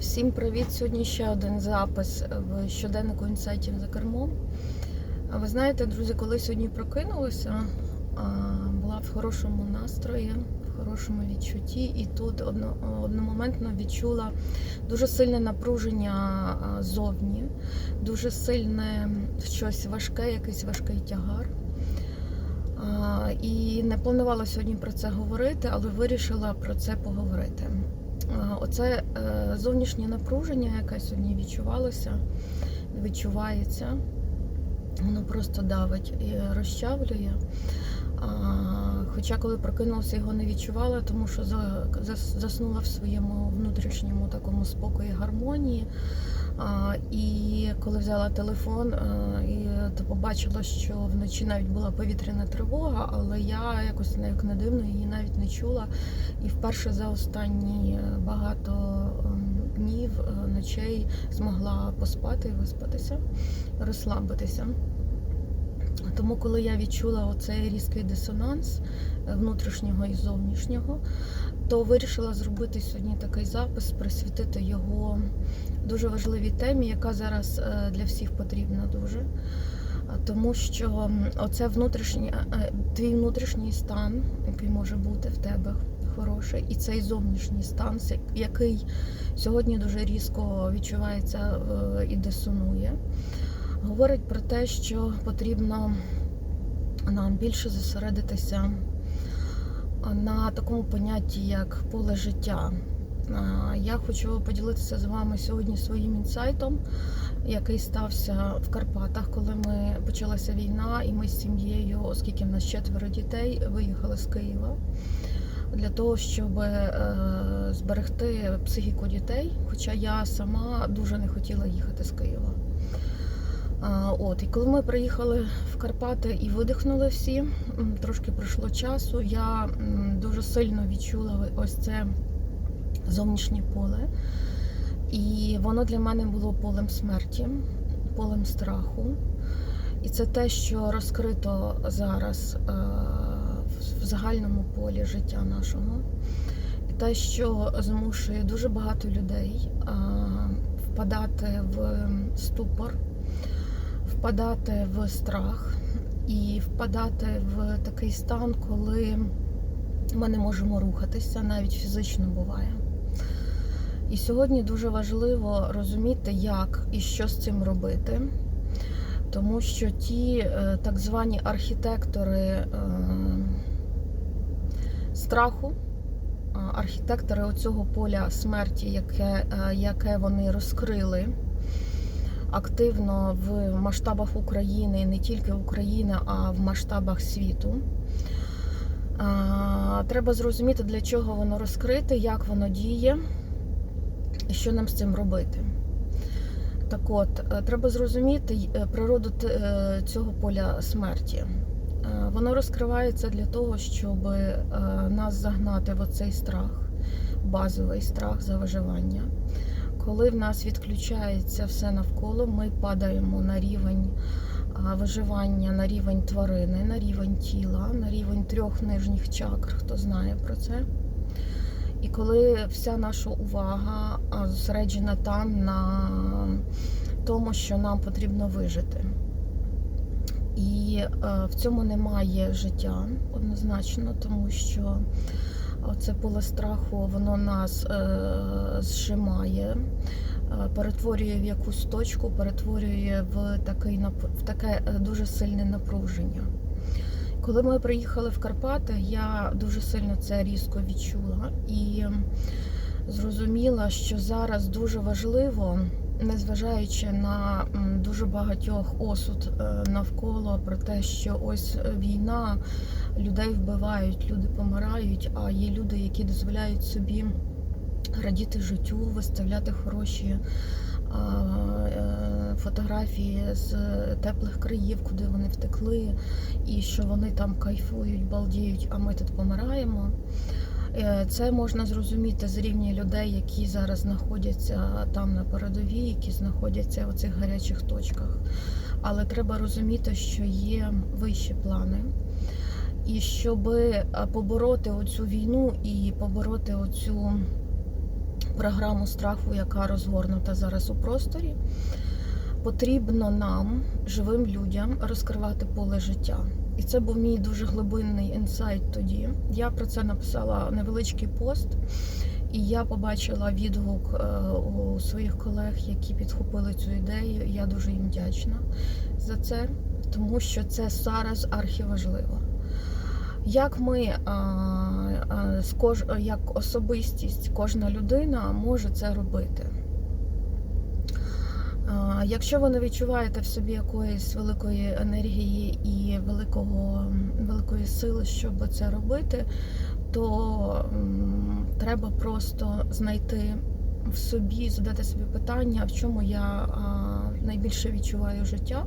Всім привіт! Сьогодні ще один запис в щоденнику інсайтів за кермом. Ви знаєте, друзі, коли сьогодні прокинулася, була в хорошому настрої, в хорошому відчутті, і тут одномоментно відчула дуже сильне напруження зовні, дуже сильне щось важке, якийсь важкий тягар. І не планувала сьогодні про це говорити, але вирішила про це поговорити. Оце е, зовнішнє напруження, яке сьогодні відчувалося, відчувається, воно просто давить і розчавлює. А, Хоча, коли прокинулася, його не відчувала, тому що за- зас- заснула в своєму внутрішньому такому спокої гармонії. А, І коли взяла телефон, а, і то побачила, що вночі навіть була повітряна тривога, але я якось як не дивно її навіть не чула. І вперше за останні е, багато ем, днів, е, ночей змогла поспати виспатися, розслабитися. Тому, коли я відчула оцей різкий дисонанс е, внутрішнього і зовнішнього, то вирішила зробити сьогодні такий запис, присвятити його дуже важливій темі, яка зараз е, для всіх потрібна дуже. Тому що оце внутрішній, е, твій внутрішній стан, який може бути в тебе хороший, і цей зовнішній стан, який сьогодні дуже різко відчувається е, і дисонує, говорить про те, що потрібно нам більше зосередитися на такому понятті, як поле життя. Я хочу поділитися з вами сьогодні своїм інсайтом, який стався в Карпатах, коли ми почалася війна, і ми з сім'єю, оскільки в нас четверо дітей, виїхали з Києва для того, щоб е, зберегти психіку дітей. Хоча я сама дуже не хотіла їхати з Києва. От, і коли ми приїхали в Карпати і видихнули всі, трошки пройшло часу, я дуже сильно відчула ось це зовнішнє поле. І воно для мене було полем смерті, полем страху. І це те, що розкрито зараз е, загальному полі життя нашого. Те, що змушує дуже багато людей впадати в ступор, впадати в страх і впадати в такий стан, коли ми не можемо рухатися, навіть фізично буває. І сьогодні дуже важливо розуміти, як і що з цим робити, тому що ті е, так звані архітектори е, страху, е, архітектори оцього поля смерті, яке, е, яке вони розкрили активно в масштабах України, не тільки України, а в масштабах світу. Треба зрозуміти, для чого воно розкрите, як воно діє і що нам з цим робити. Так от, е, треба зрозуміти е, природу е, цього поля смерті. Е, Воно розкривається для того, щоб е, нас загнати в оцей страх, базовий страх за виживання. Коли в нас відключається все навколо, ми падаємо на рівень виживання, на рівень тварини, на рівень тіла, на рівень трьох нижніх чакр, хто знає про це. І коли вся наша увага зосереджена там на тому, що нам потрібно вижити. І е, в цьому немає життя однозначно, тому що це поле страху, воно нас е, зжимає, е, перетворює в якусь точку, перетворює в, такий, в таке дуже сильне напруження. Коли ми приїхали в Карпати, я дуже сильно це різко відчула і зрозуміла, що зараз дуже важливо, незважаючи на дуже багатьох осуд е, навколо про те, що ось е, війна, людей вбивають, люди помирають, а є люди, які дозволяють собі радіти життю, виставляти хороші е, фотографії з теплих країв, куди вони втекли, і що вони там кайфують, балдіють, а ми тут помираємо. Е, Це можна зрозуміти з рівня людей, які зараз знаходяться там на передовій, які знаходяться в цих гарячих точках. Але треба розуміти, що є вищі плани. І щоб побороти оцю війну і побороти оцю програму страху, яка розгорнута зараз у просторі. Потрібно нам, живим людям, розкривати поле життя. І це був мій дуже глибинний інсайт тоді. Я про це написала невеличкий пост, і я побачила відгук е, у своїх колег, які підхопили цю ідею. Я дуже їм вдячна за це, тому що це зараз архіважливо. Як ми з кож, як особистість, кожна людина може це робити? Якщо ви не відчуваєте в собі якоїсь великої енергії і великого, великої сили, щоб це робити, то треба просто знайти в собі, задати собі питання, в чому я найбільше відчуваю життя.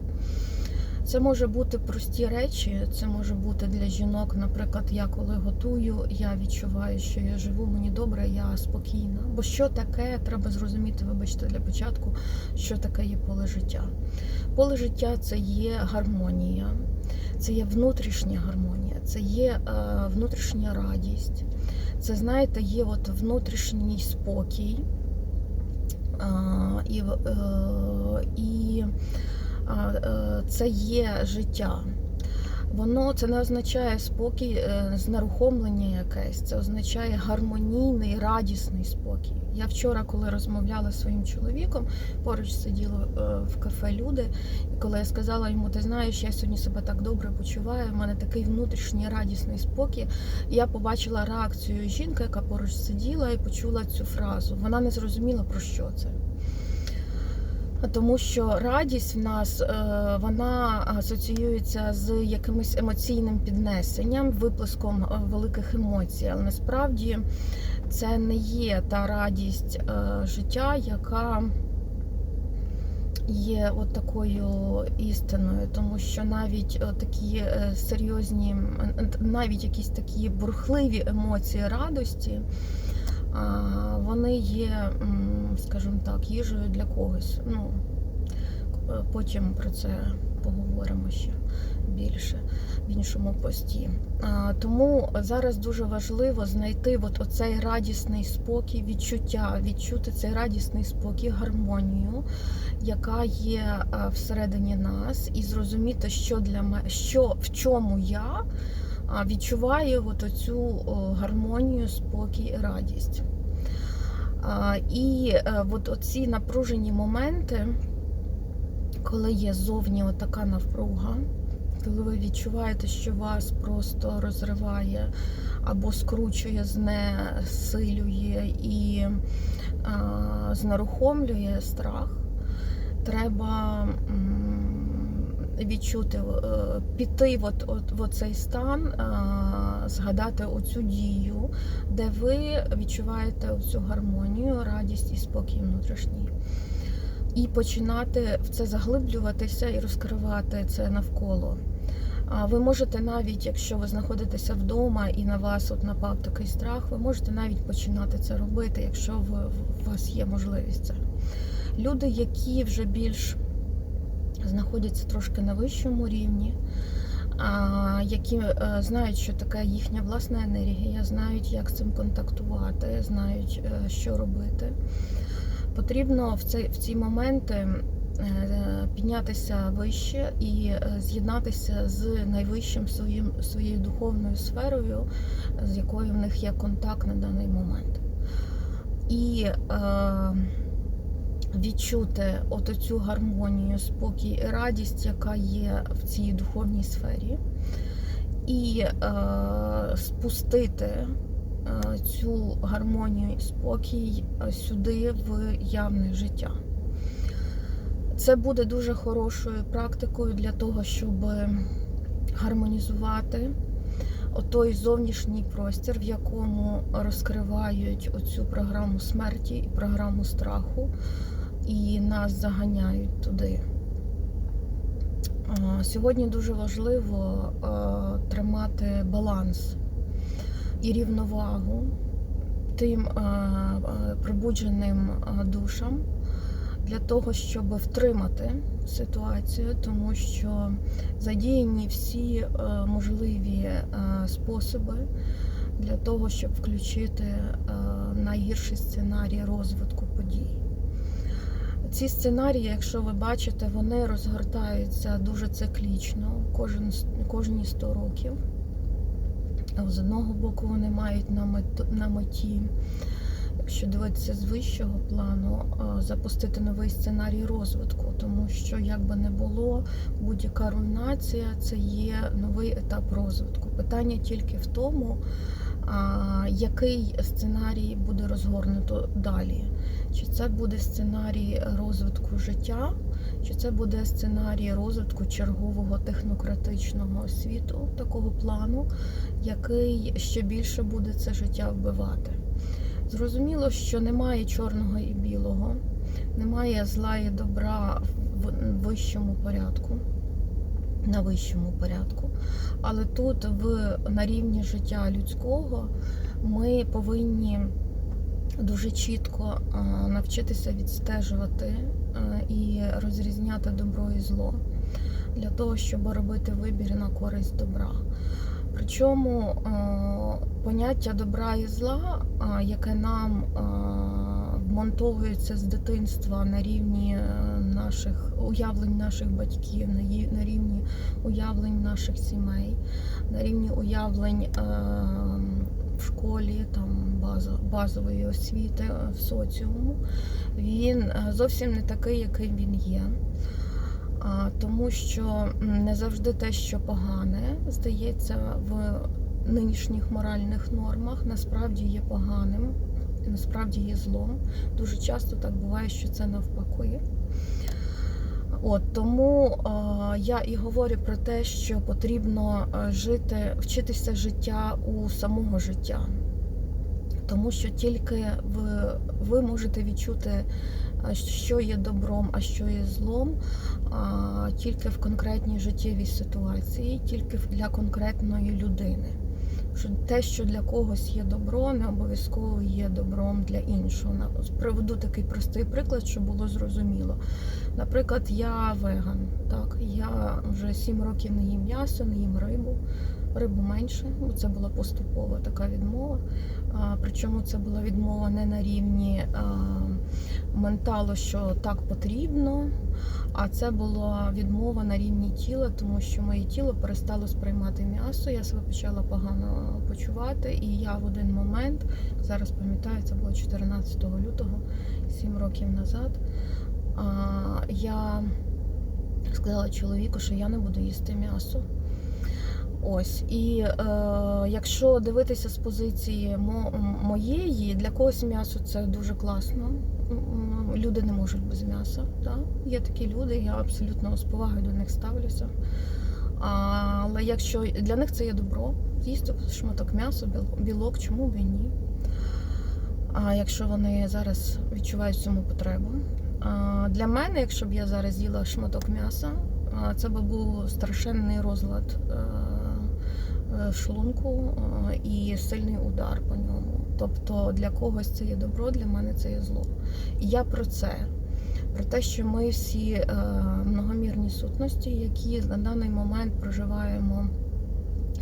Це може бути прості речі, це може бути для жінок, наприклад, я коли готую, я відчуваю, що я живу, мені добре, я спокійна. Бо що таке, треба зрозуміти, вибачте, для початку, що таке є поле життя. Поле життя це є гармонія, це є внутрішня гармонія, це є е, внутрішня радість. Це, знаєте, є от внутрішній спокій. І, е, і це є життя. Воно це не означає спокій, е, знерухомлення якесь, це означає гармонійний, радісний спокій. Я вчора, коли розмовляла зі своїм чоловіком, поруч сиділи е, в кафе люди, і коли я сказала йому, ти знаєш, я сьогодні себе так добре почуваю, в мене такий внутрішній радісний спокій. Я побачила реакцію жінки, яка поруч сиділа, і почула цю фразу. Вона не зрозуміла про що це. Тому що радість в нас е, вона асоціюється з якимось емоційним піднесенням, виплеском е, великих емоцій. Але насправді це не є та радість е, життя, яка є от такою істиною, тому що навіть такі серйозні, навіть якісь такі бурхливі емоції радості вони є, скажімо так, їжею для когось. Ну, Потім про це поговоримо ще більше в іншому пості. Тому зараз дуже важливо знайти от оцей радісний спокій, відчуття, відчути цей радісний спокій, гармонію, яка є всередині нас, і зрозуміти, що для мене, що в чому я відчуваю от оцю гармонію, спокій і радість. І е, от оці напружені моменти, коли є зовні така навпруга, коли ви відчуваєте, що вас просто розриває або скручує, знесилює і знерухомлює страх, треба відчути, е, піти от, от, в цей стан, згадати оцю дію, де ви відчуваєте цю гармонію, радість і спокій внутрішній. І починати в це заглиблюватися і розкривати це навколо. Ви можете навіть, якщо ви знаходитеся вдома і на вас от напав такий страх, ви можете навіть починати це робити, якщо ви, у вас є можливість це. Люди, які вже більш знаходяться трошки на вищому рівні, які е, знають, що таке їхня власна енергія, знають, як з цим контактувати, знають, е, що робити. Потрібно в ці, в ці моменти е, піднятися вище і з'єднатися з найвищим своїм, своєю духовною сферою, з якою в них є контакт на даний момент. І е, відчути от цю гармонію, спокій і радість, яка є в цій духовній сфері, і е, спустити е, цю гармонію і спокій е, сюди в явне життя. Це буде дуже хорошою практикою для того, щоб гармонізувати той зовнішній простір, в якому розкривають оцю програму смерті і програму страху і нас заганяють туди. Сьогодні дуже важливо тримати баланс і рівновагу тим пробудженим душам для того, щоб втримати ситуацію, тому що задіяні всі можливі способи для того, щоб включити найгірший сценарій розвитку подій. Ці сценарії, якщо ви бачите, вони розгортаються дуже циклічно, кожен, кожні 100 років. З одного боку, вони мають на, мету, на меті, якщо дивитися з вищого плану, запустити новий сценарій розвитку, тому що, як би не було, будь-яка руйнація це є новий етап розвитку. Питання тільки в тому, який сценарій буде розгорнуто далі. Чи це буде сценарій розвитку життя, чи це буде сценарій розвитку чергового технократичного світу такого плану, який ще більше буде це життя вбивати. Зрозуміло, що немає чорного і білого, немає зла і добра в вищому порядку, на вищому порядку. Але тут, в, на рівні життя людського, ми повинні дуже чітко навчитися відстежувати і розрізняти добро і зло для того, щоб робити вибір на користь добра. Причому поняття добра і зла, яке нам вмонтовується з дитинства на рівні е, наших уявлень наших батьків, на рівні уявлень наших сімей, на рівні уявлень е, в школі, там базової освіти е, в соціуму, він зовсім не такий, який він є. Тому що не завжди те, що погане, здається, в нинішніх моральних нормах насправді є поганим, насправді є злом. Дуже часто так буває, що це навпаки. От тому е, я і говорю про те, що потрібно е, жити, вчитися життя у самого життя. Тому що тільки ви, ви можете відчути, що є добром, а що є злом, а, тільки в конкретній життєвій ситуації, тільки для конкретної людини. Що те, що для когось є добро, не обов'язково є добром для іншого. Приведу такий простий приклад, щоб було зрозуміло. Наприклад, я веган. Так, я вже 7 років не їм м'ясо, не їм рибу. Рибу менше, бо це була поступова така відмова. Причому це була відмова не на рівні менталу, що так потрібно, а це була відмова на рівні тіла, тому що моє тіло перестало сприймати м'ясо. Я себе почала погано почувати, і я в один момент, зараз пам'ятаю, це було 14 лютого, 7 років назад. Я сказала чоловіку, що я не буду їсти м'ясо. Ось, і е, якщо дивитися з позиції мо- моєї, для когось м'ясо це дуже класно. Люди не можуть без м'яса. Да? Є такі люди, я абсолютно з повагою до них ставлюся. Але якщо для них це є добро, з'їсти шматок м'яса, білок, чому б і ні? А якщо вони зараз відчувають цьому потребу. А, Для мене, якщо б я зараз з'їла шматок м'яса, це би був страшенний розлад е, шлунку е, і сильний удар по ньому. Тобто для когось це є добро, для мене це є зло. І я про це. Про те, що ми всі е, многомірні сутності, які на даний момент проживаємо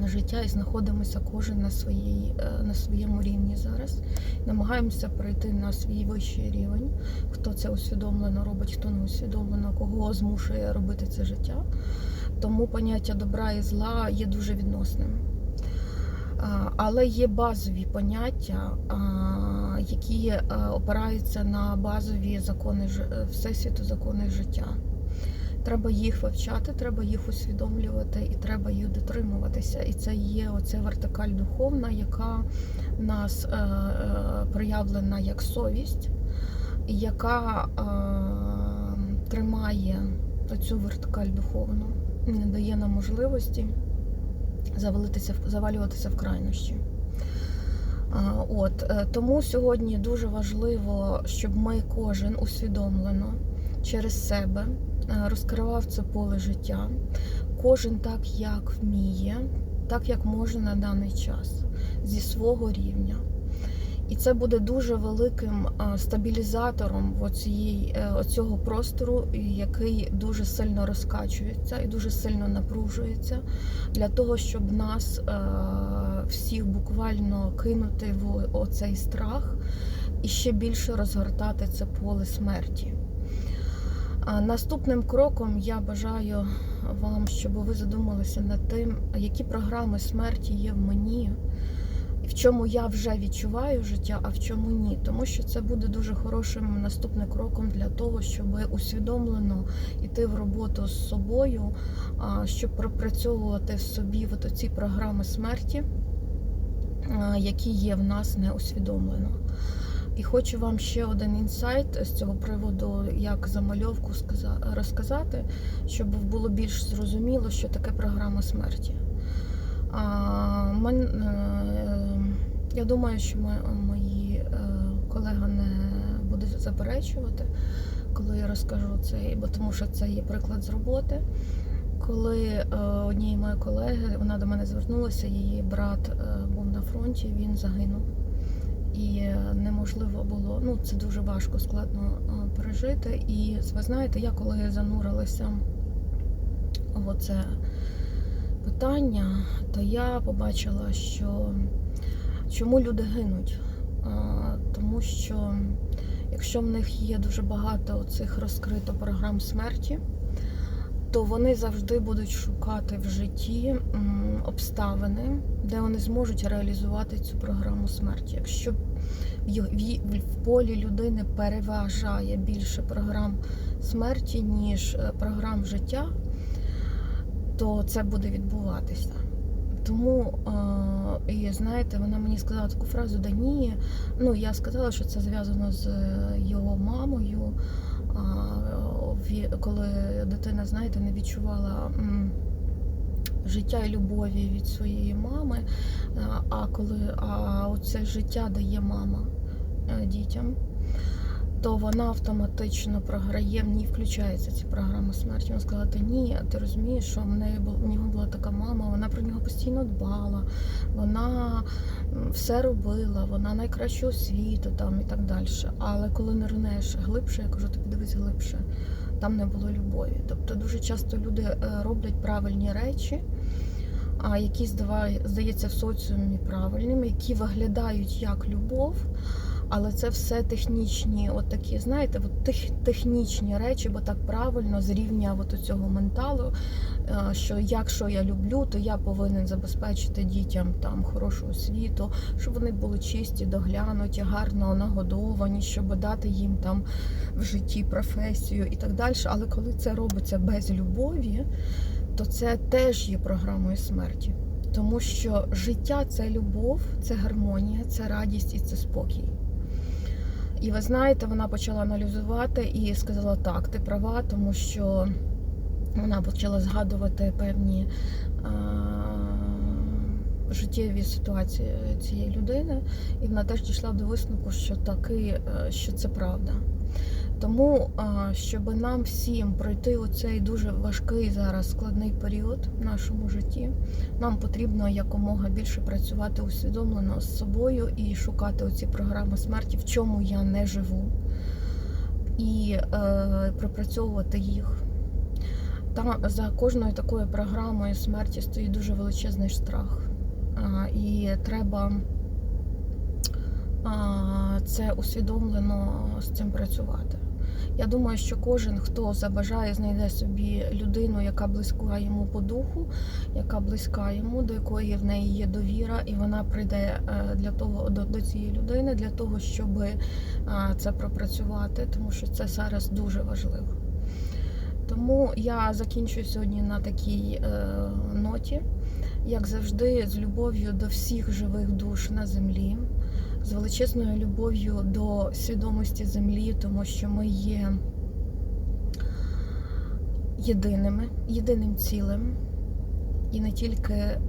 життя і знаходимося кожен на, своїй, е, на своєму рівні зараз. Намагаємося прийти на свій вищий рівень. Хто це усвідомлено робить, хто не усвідомлено, кого змушує робити це життя. Тому поняття добра і зла є дуже відносним. Але є базові поняття, які е, опираються на базові закони е, всесвіту, закони життя. Треба їх вивчати, треба їх усвідомлювати і треба їх дотримуватися. І це є оця вертикаль духовна, яка в нас е, проявлена як совість, яка тримає цю вертикаль духовну, не дає нам можливості завалитися, завалюватися в крайнощі. От е, тому сьогодні дуже важливо, щоб ми кожен усвідомлено через себе е, розкривав це поле життя. Кожен так, як вміє, так як може на даний час, зі свого рівня. І це буде дуже великим стабілізатором е, простору, який дуже сильно розкачується і дуже сильно напружується для того, щоб нас е, всіх буквально кинути в оцей страх і ще більше розгортати це поле смерті. Наступним кроком я бажаю вам, щоб ви задумалися над тим, які програми смерті є в мені, в чому я вже відчуваю життя, а в чому ні. Тому що це буде дуже хорошим наступним кроком для того, щоб усвідомлено йти в роботу з собою, щоб пропрацьовувати в собі от оці програми смерті, які є в нас неусвідомлено. І хочу вам ще один інсайт з цього приводу, як замальовку розказати, щоб було більш зрозуміло, що таке програма смерті. Е, я думаю, що мої е, колеги не будуть заперечувати, коли я розкажу це, бо тому що це є приклад з роботи. Коли е, однієї моєї колеги вона до мене звернулася, її брат е, був на фронті, він загинув і неможливо було. Ну це дуже важко, складно пережити. І ви знаєте, я коли занурилася в оце питання, то я побачила, що чому люди гинуть. Тому що якщо в них є дуже багато цих розкрито програм смерті, то вони завжди будуть шукати в житті обставини, де вони зможуть реалізувати цю програму смерті. Якщо в, полі людини переважає більше програм смерті, ніж е, програм життя, то це буде відбуватися. Тому, е, і знаєте, вона мені сказала таку фразу: да ні. Ну, я сказала, що це зв'язано з е, його мамою. Коли дитина, знаєте, не відчувала життя і любові від своєї мами, а- а коли а оце життя дає мама е, дітям, то вона автоматично програє, в ній включається ці програми смерті. Вона сказала, та ні, ти розумієш, що в неї в нього була така мама, вона про нього постійно дбала, вона все робила, вона найкраща освіту там і так далі. Але коли нирнеш глибше, я кажу, ти подивись глибше, там не було любові. Тобто дуже часто люди е, роблять правильні речі. А які здаває, здається в соціумі правильними, які виглядають як любов, але це все технічні, от такі, знаєте, от тех, технічні речі, бо так правильно з рівня от цього менталу, е, що якщо я люблю, то я повинен забезпечити дітям там хорошу освіту, щоб вони були чисті, доглянуті, гарно нагодовані, щоб дати їм там в житті професію і так далі. Але коли це робиться без любові, то це теж є програмою смерті. Тому що життя це любов, це гармонія, це радість і це спокій. І ви знаєте, вона почала аналізувати і сказала, так, ти права, тому що вона почала згадувати певні а, життєві ситуації цієї людини, і вона теж дійшла до висновку, що таки, е, що це правда. Тому, а, щоб нам всім пройти оцей дуже важкий зараз складний період в нашому житті, нам потрібно якомога більше працювати усвідомлено з собою і шукати оці програми смерті, в чому я не живу, і е, пропрацьовувати їх. Та за кожною такою програмою смерті стоїть дуже величезний страх. А, і треба а, це усвідомлено з цим працювати. Я думаю, що кожен, хто забажає, знайде собі людину, яка близька йому по духу, яка близька йому, до якої в неї є довіра, і вона прийде е, для того до, до цієї людини для того, щоб е, це пропрацювати, тому що це зараз дуже важливо. Тому я закінчую сьогодні на такій е, ноті, як завжди, з любов'ю до всіх живих душ на землі, з величезною любов'ю до свідомості землі, тому що ми є єдиними, єдиним цілим. І не тільки е,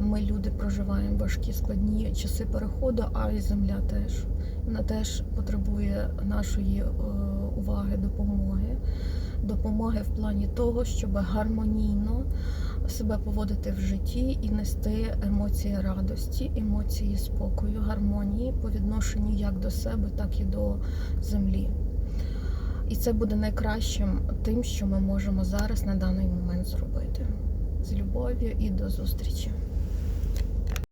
ми, люди, проживаємо важкі складні часи переходу, а й земля теж. Вона теж потребує нашої е, уваги, допомоги. Допомоги в плані того, щоб гармонійно себе поводити в житті і нести емоції радості, емоції спокою, гармонії по відношенню як до себе, так і до землі. І це буде найкращим тим, що ми можемо зараз на даний момент зробити. З любов'ю і до зустрічі.